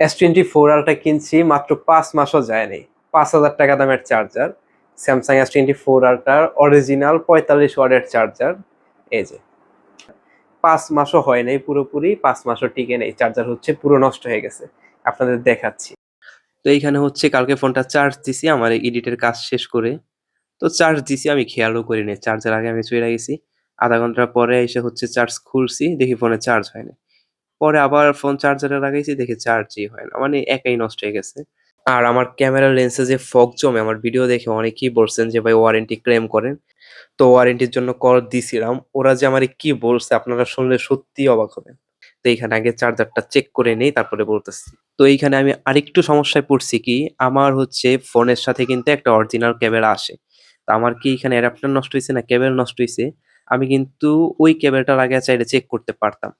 S twenty four ultra কিনছি, মাত্র পাঁচ মাসও যায়নি। পাঁচ হাজার টাকা দামের charger Samsung S twenty four ultra original পঁয়তাল্লিশ ওয়ার্ডের চার্জার এই যে। পাঁচ মাসও হয় নাই পুরোপুরি, পাঁচ মাসও টিকে নেই। চার্জার হচ্ছে পুরো নষ্ট হয়ে গেছে। আপনাদের দেখাচ্ছি। তো এইখানে হচ্ছে কালকে ফোনটা চার্জ দিছি, আমার এডিটের কাজ শেষ করে। তো চার্জ দিছি, আমি খেয়ালও করিনি। চার্জার আগে আমি চলে গেছি। আধা ঘণ্টা পরে এসে হচ্ছে চার্জ খুলছি, দেখি ফোনে চার্জ হয় না পরে আবার ফোন চার্জারে লাগাইছি, দেখি চার্জই হয় না। মানে একাই নষ্ট হয়ে গেছে। আর আমার ক্যামেরা লেন্সে যে ফগ জমে, আমার ভিডিও দেখে অনেকেই বলছেন যে, ভাই ওয়ারেন্টি ক্লেম করেন। তো ওয়ারেন্টির জন্য কল দিছিলাম। ওরা যে আমার কি বলছে, আপনারা শুনলে সত্যি অবাক হবেন। তো এইখানে আগে চার্জারটা চেক করে নেই, তারপরে বলতেছি। তো এইখানে আমি আরেকটু সমস্যায় পড়ছি কি, আমার হচ্ছে ফোনের সাথে কিন্তু একটা অরিজিনাল ক্যামেরা আসে। তো আমার কি এখানে অ্যাডাপ্টার নষ্ট হয়েছে না কেবল নষ্ট হয়েছে আমি কিন্তু ওই কেবলটার আগে চাইলে চেক করতে পারতাম।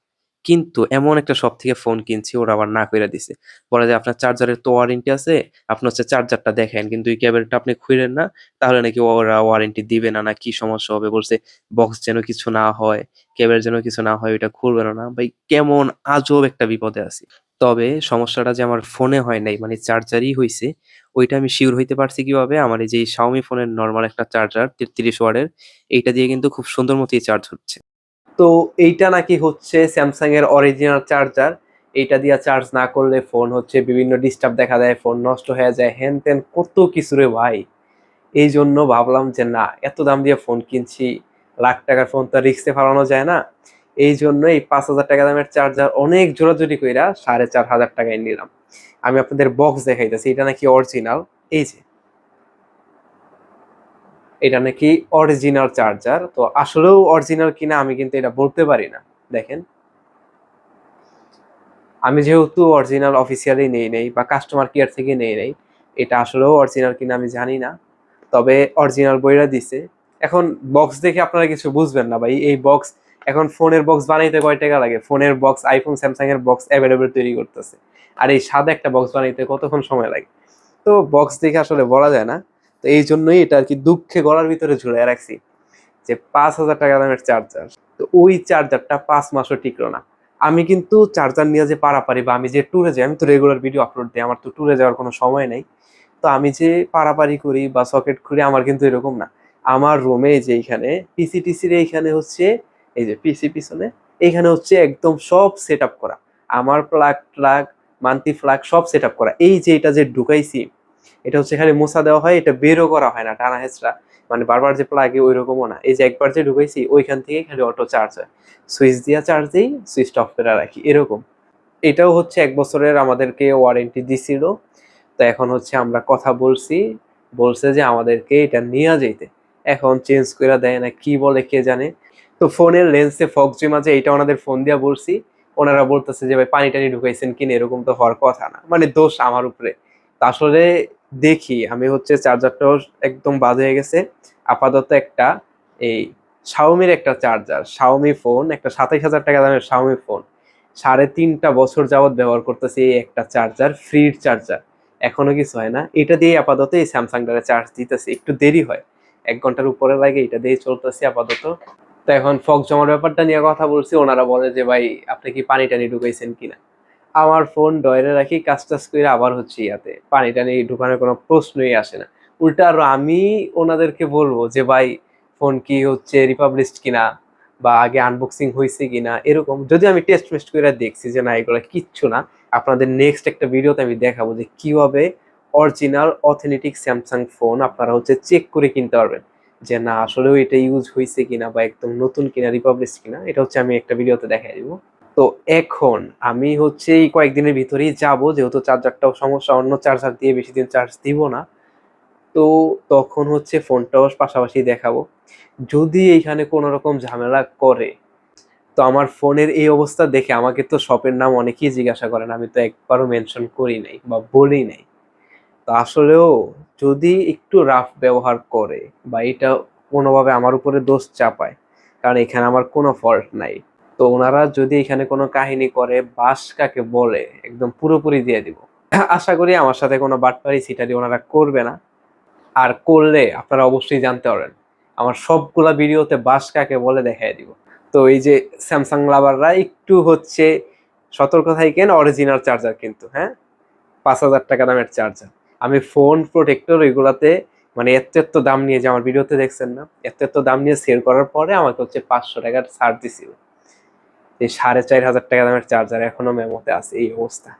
কিন্তু এমন একটা শপ থেকে ফোন কিনছি, ওরা আবার না করে দিছে। বলে যে, আপনার চার্জারের তো ওয়ারেন্টি আছে, আপনি হচ্ছে চার্জারটা দেখেন, কিন্তু এই কেবলটা আপনি খুলেন না, তাহলে নাকি ওরা ওয়ারেন্টি দিবে না না কি সমস্যা হবে? বলছে বক্স যেন কিছু না হয় কেবল যেন কিছু না হয়, ওইটা খুলবে না। ভাই, কেমন আজব একটা বিপদে আছি। তবে সমস্যাটা যে আমার ফোনে হয় নাই মানে চার্জারই হয়েছে ওইটা আমি শিওর হইতে পারছি কীভাবে? আমার এই যে শাওমি ফোনের নর্মাল একটা চার্জার তেত্রিশ ওয়ার্ডের এইটা দিয়ে কিন্তু খুব সুন্দর মতোই চার্জ হচ্ছে। তো এইটা নাকি হচ্ছে স্যামসাং এর অরিজিনাল চার্জার এইটা দিয়ে চার্জ না করলে ফোন হচ্ছে বিভিন্ন ডিস্টার্ব দেখা দেয় ফোন নষ্ট হয়ে যায় হ্যান ত্যান কত কিছু রে ভাই। এই জন্য ভাবলাম যে না, এত দাম দিয়ে ফোন কিনছি, লাখ টাকার ফোন তো রিক্সে ফালানো যায় না। এই জন্য এই পাঁচ হাজার টাকা দামের চার্জার অনেক জোরাজুরি কইরা সাড়ে চার হাজার টাকায় নিলাম। আমি আপনাদের বক্স দেখাইতেছি, এটা নাকি অরিজিনাল এই যে। এটা নাকি অরিজিনাল চার্জার তো আসলেও অরিজিনাল কিনা আমি কিন্তু এটা বলতে পারি না। দেখেন। আমি যেহেতু অরিজিনাল অফিসিয়ালি নেই নেই বা কাস্টমার কেয়ার থেকে নেই নেই, এটা আসলেও অরিজিনাল কিনা আমি জানি না। তবে অরিজিনাল বইরা দিছে। এখন বক্স দেখে আপনারা কিছু বুঝবেন না ভাই। এই বক্স এখন ফোনের বক্স বানাইতে কয় টাকা লাগে? ফোনের বক্স আইফোন স্যামসাং এর বক্স অ্যাভেলেবেল তৈরি করতেছে। আর এই সাদা একটা বক্স বানাইতে কতক্ষণ সময় লাগে? তো বক্স দেখে আসলে বলা যায় না। তো এই জন্যই এটা আর কি দুঃখে গলার ভিতরে ঝুলে রাখছি যে পাঁচ হাজার টাকা দামের চার্জার তো ওই চার্জারটা পাঁচ মাসও টিকলো না। আমি কিন্তু চার্জার নিয়ে যে পারাপারি বা আমি যে ট্যুরে যাই, আমি তো রেগুলার ভিডিও আপলোড দিই, আমার তো ট্যুরে যাওয়ার কোনো সময় নেই। তো আমি যে পারাপারি করি বা সকেট খুলি, আমার কিন্তু এরকম না। আমার রুমে যে এইখানে পিসি টিসির এইখানে হচ্ছে, এই যে পিসি পিছনে, এইখানে হচ্ছে একদম সব সেট করা। আমার প্লাগ প্লাগ মান্থলি ফ্লাগ সব সেট করা। এই যে এটা যে ঢুকাইছি এটা হচ্ছে খালি মোছা দেওয়া হয়, এটা বেরও করা হয় না টানা হেঁচড়া। মানে বারবার যে প্লাগে ওই রকমও না। এই যে একবার যে ঢুকাইছি, ওইখান থেকে খালি অটো চার্জ হয়। সুইচ দিয়ে চার্জ দিই সুইচ অফ করে রাখি, এরকম। এটাও হচ্ছে এক বছরের আমাদেরকে ওয়ারেন্টি দিছিল। তো এখন হচ্ছে আমরা কথা বলছি, বলছে যে আমাদেরকে এটা নিয়ে যেতে এখন চেঞ্জ করে দেয় না, কি বলে কে জানে। তো ফোনের লেন্সে ফক জমা যে এটা ওনাদের ফোন দিয়া বলছি। ওনারা বলতেছে যে, ভাই পানি টানি ঢুকাইছেন কিনা? এরকম তো হওয়ার কথা না। মানে দোষ আমার উপরে। আসলে দেখি, আমি হচ্ছে চার্জারটাও একদম বাদ হয়ে গেছে। আপাতত একটা এই শাওমির একটা চার্জার শাওমি ফোন একটা সাতাইশ হাজার টাকা দামের শাওমি ফোন সাড়ে তিনটা বছর যাবত ব্যবহার করতেছি এই একটা চার্জার, ফ্রির চার্জার। এখনও কিছু হয় না। এটা দিয়ে আপাতত এই স্যামসাংটারে চার্জ দিতেছি। একটু দেরি হয়। এক ঘণ্টার উপরে লাগে, এটা দিয়ে চলতেছি আপাতত। তো এখন ফক জমার ব্যাপারটা নিয়ে কথা বলছি। ওনারা বলে যে, ভাই, আপনি কি পানি টানি ঢুকাইছেন কিনা? আমার ফোন ডয়রে রাখি, কাজ টাজ করে আবার হচ্ছে ইয়াতে। পানি টানি ঢুকানোর কোনো প্রশ্নই আসে না। উল্টা আরও আমি ওনাদেরকে বলব যে, ভাই, ফোন কি হচ্ছে রিপাবলিস্ট কিনা বা আগে আনবক্সিং হয়েছে কিনা? এরকম। যদি আমি টেস্ট মেস্ট করে দেখছি যে, না, এগুলো কিচ্ছু না। আপনাদের নেক্সট একটা ভিডিওতে আমি দেখাবো যে, কীভাবে অরিজিনাল অথেন্টিক স্যামসাং ফোন আপনারা হচ্ছে চেক করে কিনতে পারবেন। যে, না, আসলেও এটা ইউজ হয়েছে কিনা বা একদম নতুন কিনা রিপাবলিশ কিনা? এটা হচ্ছে আমি একটা ভিডিওতে দেখাই দিব। তো এখন আমি হচ্ছে এই কয়েকদিনের ভিতরেই যাব, যেহেতু চার্জারটাও সমস্যা, অন্য চার্জার দিয়ে বেশি দিন চার্জ দিব না। তো তখন হচ্ছে ফোনটাও পাশাপাশি দেখাবো। যদি এইখানে কোনো রকম ঝামেলা করে, তো আমার ফোনের এই অবস্থা দেখে আমাকে তো শপের নাম অনেকেই জিজ্ঞাসা করেন আমি তো একবারও মেনশন করি নাই বা বলি নাই। তো আসলেও যদি একটু রাফ ব্যবহার করে বা এটা কোনোভাবে আমার উপরে দোষ চাপায়, কারণ এখানে আমার কোনো ফল্ট নাই। তো ওনারা যদি এখানে কোনো কাহিনী করে, বাস কাকে বলে, একদম পুরোপুরি দিয়ে দিব। আশা করি আমার সাথে কোনো বাটপারি সিটারি ওনারা করবে না। আর করলে আপনারা অবশ্যই জানতে পারেন আমার সবগুলা ভিডিওতে বাস কাকে বলে দেখাই দিব। তো এই যে স্যামসাং লাভাররা একটু হচ্ছে সতর্ক থাকেন অরিজিনাল চার্জার কিন্তু হ্যাঁ? পাঁচ হাজার টাকা দামের চার্জার আমি ফোন প্রোটেক্টর এগুলাতে মানে এত এত দাম নিয়ে যে আমার ভিডিওতে দেখছেন না, এত এত দাম নিয়ে সেল করার পরে আমাকে হচ্ছে পাঁচশো টাকার ছাড় দিছিল। এই সাড়ে চার হাজার টাকা দামের চার্জার এখনও মেমোতে আছে এই অবস্থা।